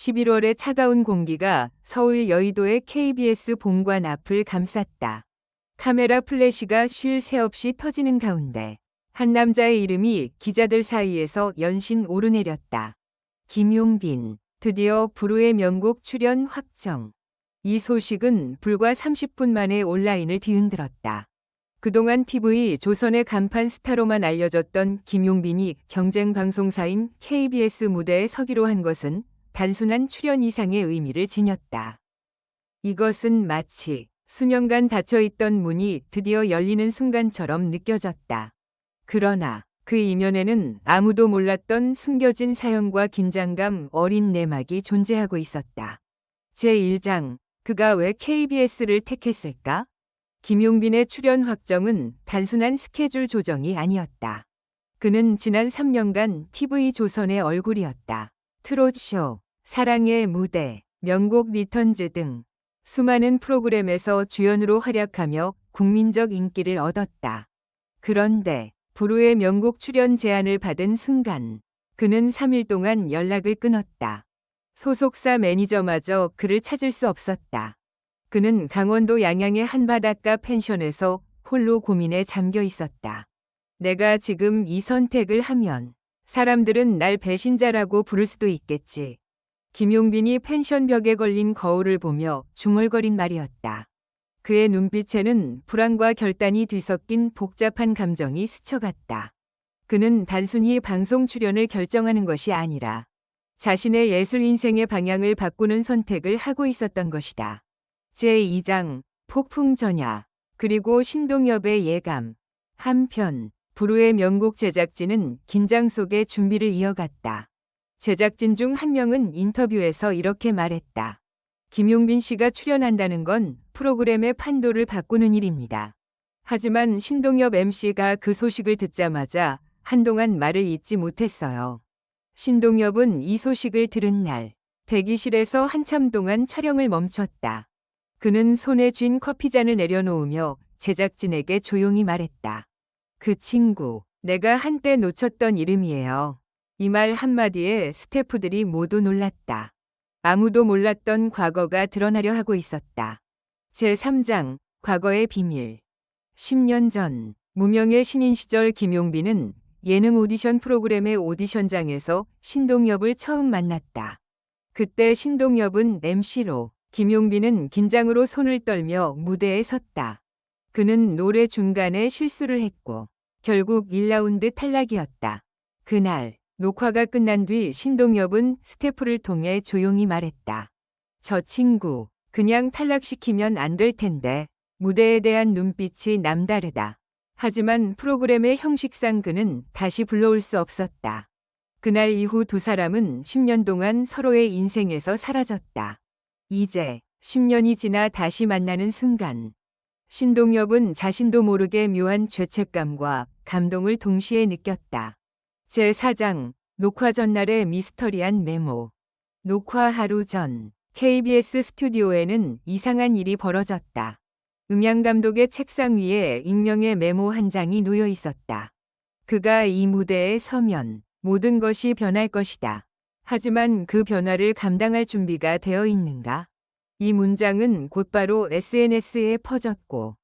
11월의 차가운 공기가 서울 여의도의 KBS 본관 앞을 감쌌다. 카메라 플래시가 쉴 새 없이 터지는 가운데 한 남자의 이름이 기자들 사이에서 연신 오르내렸다. 김용빈, 드디어 부르의 명곡 출연 확정. 이 소식은 불과 30분 만에 온라인을 뒤흔들었다. 그동안 TV 조선의 간판 스타로만 알려졌던 김용빈이 경쟁 방송사인 KBS 무대에 서기로 한 것은 단순한 출연 이상의 의미를 지녔다. 이것은 마치 수년간 닫혀있던 문이 드디어 열리는 순간처럼 느껴졌다. 그러나 그 이면에는 아무도 몰랐던 숨겨진 사연과 긴장감 어린 내막이 존재하고 있었다. 제1장 그가 왜 KBS를 택했을까? 김용빈의 출연 확정은 단순한 스케줄 조정이 아니었다. 그는 지난 3년간 TV 조선의 얼굴이었다. 트롯쇼, 사랑의 무대, 명곡 리턴즈 등 수많은 프로그램에서 주연으로 활약하며 국민적 인기를 얻었다. 그런데 부르의 명곡 출연 제안을 받은 순간 그는 3일 동안 연락을 끊었다. 소속사 매니저마저 그를 찾을 수 없었다. 그는 강원도 양양의 한 바닷가 펜션에서 홀로 고민에 잠겨 있었다. 내가 지금 이 선택을 하면 사람들은 날 배신자라고 부를 수도 있겠지. 김용빈이 펜션 벽에 걸린 거울을 보며 중얼거린 말이었다. 그의 눈빛에는 불안과 결단이 뒤섞인 복잡한 감정이 스쳐갔다. 그는 단순히 방송 출연을 결정하는 것이 아니라 자신의 예술 인생의 방향을 바꾸는 선택을 하고 있었던 것이다. 제2장 폭풍 전야 그리고 신동엽의 예감 한편 부르의 명곡 제작진은 긴장 속에 준비를 이어갔다. 제작진 중 한 명은 인터뷰에서 이렇게 말했다. 김용빈 씨가 출연한다는 건 프로그램의 판도를 바꾸는 일입니다. 하지만 신동엽 MC가 그 소식을 듣자마자 한동안 말을 잇지 못했어요. 신동엽은 이 소식을 들은 날 대기실에서 한참 동안 촬영을 멈췄다. 그는 손에 쥔 커피잔을 내려놓으며 제작진에게 조용히 말했다. 그 친구, 내가 한때 놓쳤던 이름이에요. 이 말 한마디에 스태프들이 모두 놀랐다. 아무도 몰랐던 과거가 드러나려 하고 있었다. 제3장, 과거의 비밀. 10년 전, 무명의 신인 시절 김용빈은 예능 오디션 프로그램의 오디션장에서 신동엽을 처음 만났다. 그때 신동엽은 MC로, 김용빈은 긴장으로 손을 떨며 무대에 섰다. 그는 노래 중간에 실수를 했고 결국 1라운드 탈락이었다. 그날 녹화가 끝난 뒤 신동엽은 스태프를 통해 조용히 말했다. 저 친구 그냥 탈락시키면 안 될 텐데 무대에 대한 눈빛이 남다르다. 하지만 프로그램의 형식상 그는 다시 불러올 수 없었다. 그날 이후 두 사람은 10년 동안 서로의 인생에서 사라졌다. 이제 10년이 지나 다시 만나는 순간 신동엽은 자신도 모르게 묘한 죄책감과 감동을 동시에 느꼈다. 제4장 녹화 전날의 미스터리한 메모 녹화 하루 전 KBS 스튜디오에는 이상한 일이 벌어졌다. 음향 감독의 책상 위에 익명의 메모 한 장이 놓여 있었다. 그가 이 무대에 서면 모든 것이 변할 것이다. 하지만 그 변화를 감당할 준비가 되어 있는가? 이 문장은 곧바로 SNS에 퍼졌고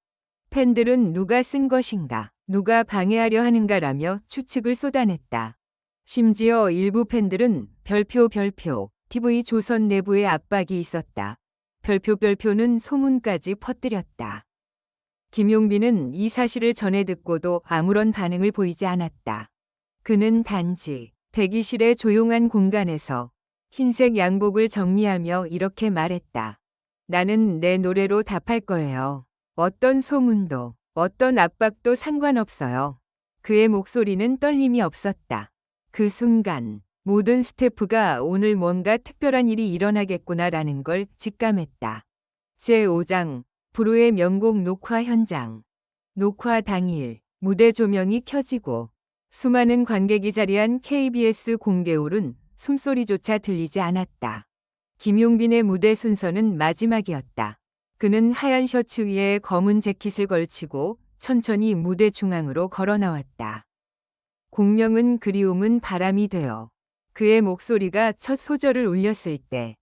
팬들은 누가 쓴 것인가, 누가 방해하려 하는가라며 추측을 쏟아냈다. 심지어 일부 팬들은 별표 별표 TV 조선 내부에 압박이 있었다. 별표 별표는 소문까지 퍼뜨렸다. 김용빈은 이 사실을 전해 듣고도 아무런 반응을 보이지 않았다. 그는 단지 대기실의 조용한 공간에서 흰색 양복을 정리하며 이렇게 말했다. 나는 내 노래로 답할 거예요. 어떤 소문도, 어떤 압박도 상관없어요. 그의 목소리는 떨림이 없었다. 그 순간 모든 스태프가 오늘 뭔가 특별한 일이 일어나겠구나라는 걸 직감했다. 제5장 브루의 명곡 녹화 현장 녹화 당일 무대 조명이 켜지고 수많은 관객이 자리한 KBS 공개홀은 숨소리조차 들리지 않았다. 김용빈의 무대 순서는 마지막이었다. 그는 하얀 셔츠 위에 검은 재킷을 걸치고 천천히 무대 중앙으로 걸어 나왔다. 공명은 그리움은 바람이 되어 그의 목소리가 첫 소절을 울렸을 때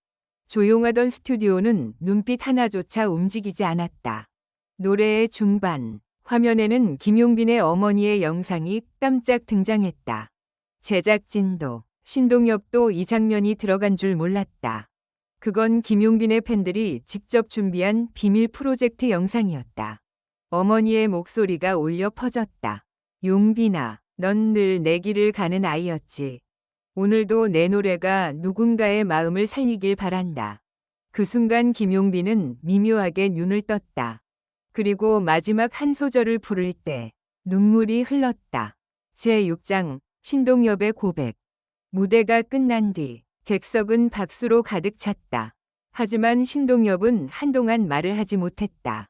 조용하던 스튜디오는 눈빛 하나조차 움직이지 않았다. 노래의 중반, 화면에는 김용빈의 어머니의 영상이 깜짝 등장했다. 제작진도 신동엽도 이 장면이 들어간 줄 몰랐다. 그건 김용빈의 팬들이 직접 준비한 비밀 프로젝트 영상이었다. 어머니의 목소리가 울려 퍼졌다. 용빈아, 넌 늘 내 길을 가는 아이였지. 오늘도 내 노래가 누군가의 마음을 살리길 바란다. 그 순간 김용빈은 미묘하게 눈을 떴다. 그리고 마지막 한 소절을 부를 때 눈물이 흘렀다. 제6장 신동엽의 고백. 무대가 끝난 뒤 객석은 박수로 가득 찼다. 하지만 신동엽은 한동안 말을 하지 못했다.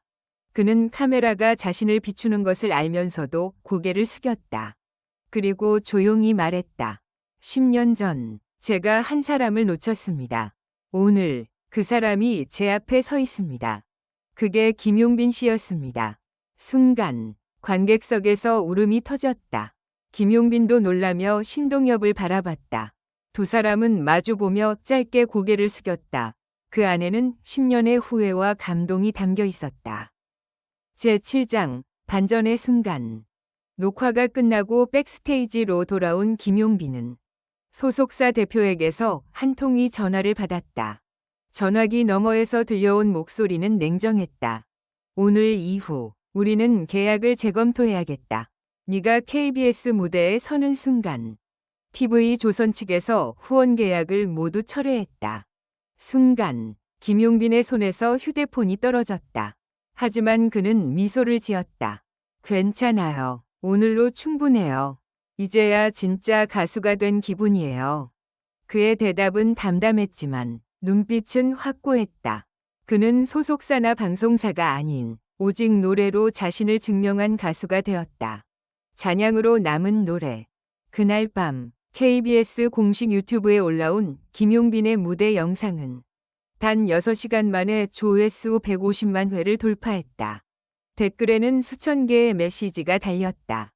그는 카메라가 자신을 비추는 것을 알면서도 고개를 숙였다. 그리고 조용히 말했다. 10년 전 제가 한 사람을 놓쳤습니다. 오늘 그 사람이 제 앞에 서 있습니다. 그게 김용빈 씨였습니다. 순간 관객석에서 울음이 터졌다. 김용빈도 놀라며 신동엽을 바라봤다. 두 사람은 마주보며 짧게 고개를 숙였다. 그 안에는 10년의 후회와 감동이 담겨 있었다. 제7장 반전의 순간 녹화가 끝나고 백스테이지로 돌아온 김용빈은 소속사 대표에게서 한 통의 전화를 받았다. 전화기 너머에서 들려온 목소리는 냉정했다. 오늘 이후 우리는 계약을 재검토해야겠다. 네가 KBS 무대에 서는 순간 TV 조선 측에서 후원 계약을 모두 철회했다. 순간 김용빈의 손에서 휴대폰이 떨어졌다. 하지만 그는 미소를 지었다. 괜찮아요. 오늘로 충분해요. 이제야 진짜 가수가 된 기분이에요. 그의 대답은 담담했지만 눈빛은 확고했다. 그는 소속사나 방송사가 아닌 오직 노래로 자신을 증명한 가수가 되었다. 잔향으로 남은 노래. 그날 밤 KBS 공식 유튜브에 올라온 김용빈의 무대 영상은 단 6시간 만에 조회수 150만 회를 돌파했다. 댓글에는 수천 개의 메시지가 달렸다.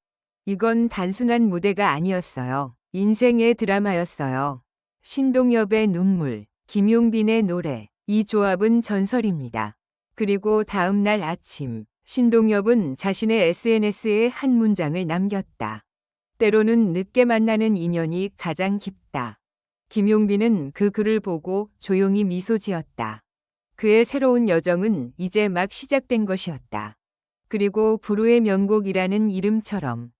이건 단순한 무대가 아니었어요. 인생의 드라마였어요. 신동엽의 눈물, 김용빈의 노래, 이 조합은 전설입니다. 그리고 다음 날 아침, 신동엽은 자신의 SNS에 한 문장을 남겼다. 때로는 늦게 만나는 인연이 가장 깊다. 김용빈은 그 글을 보고 조용히 미소 지었다. 그의 새로운 여정은 이제 막 시작된 것이었다. 그리고 부르의 명곡이라는 이름처럼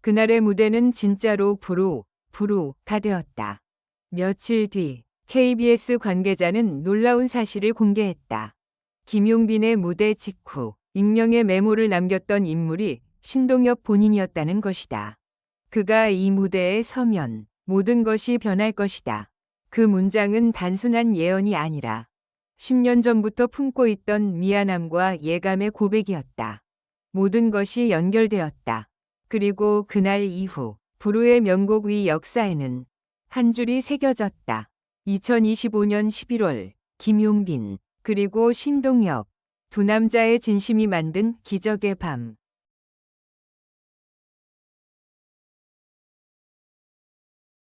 그날의 무대는 진짜로 부루, 부루가 되었다. 며칠 뒤 KBS 관계자는 놀라운 사실을 공개했다. 김용빈의 무대 직후 익명의 메모를 남겼던 인물이 신동엽 본인이었다는 것이다. 그가 이 무대에 서면 모든 것이 변할 것이다. 그 문장은 단순한 예언이 아니라 10년 전부터 품고 있던 미안함과 예감의 고백이었다. 모든 것이 연결되었다. 그리고 그날 이후 부르의 명곡 위 역사에는 한 줄이 새겨졌다. 2025년 11월 김용빈 그리고 신동엽 두 남자의 진심이 만든 기적의 밤.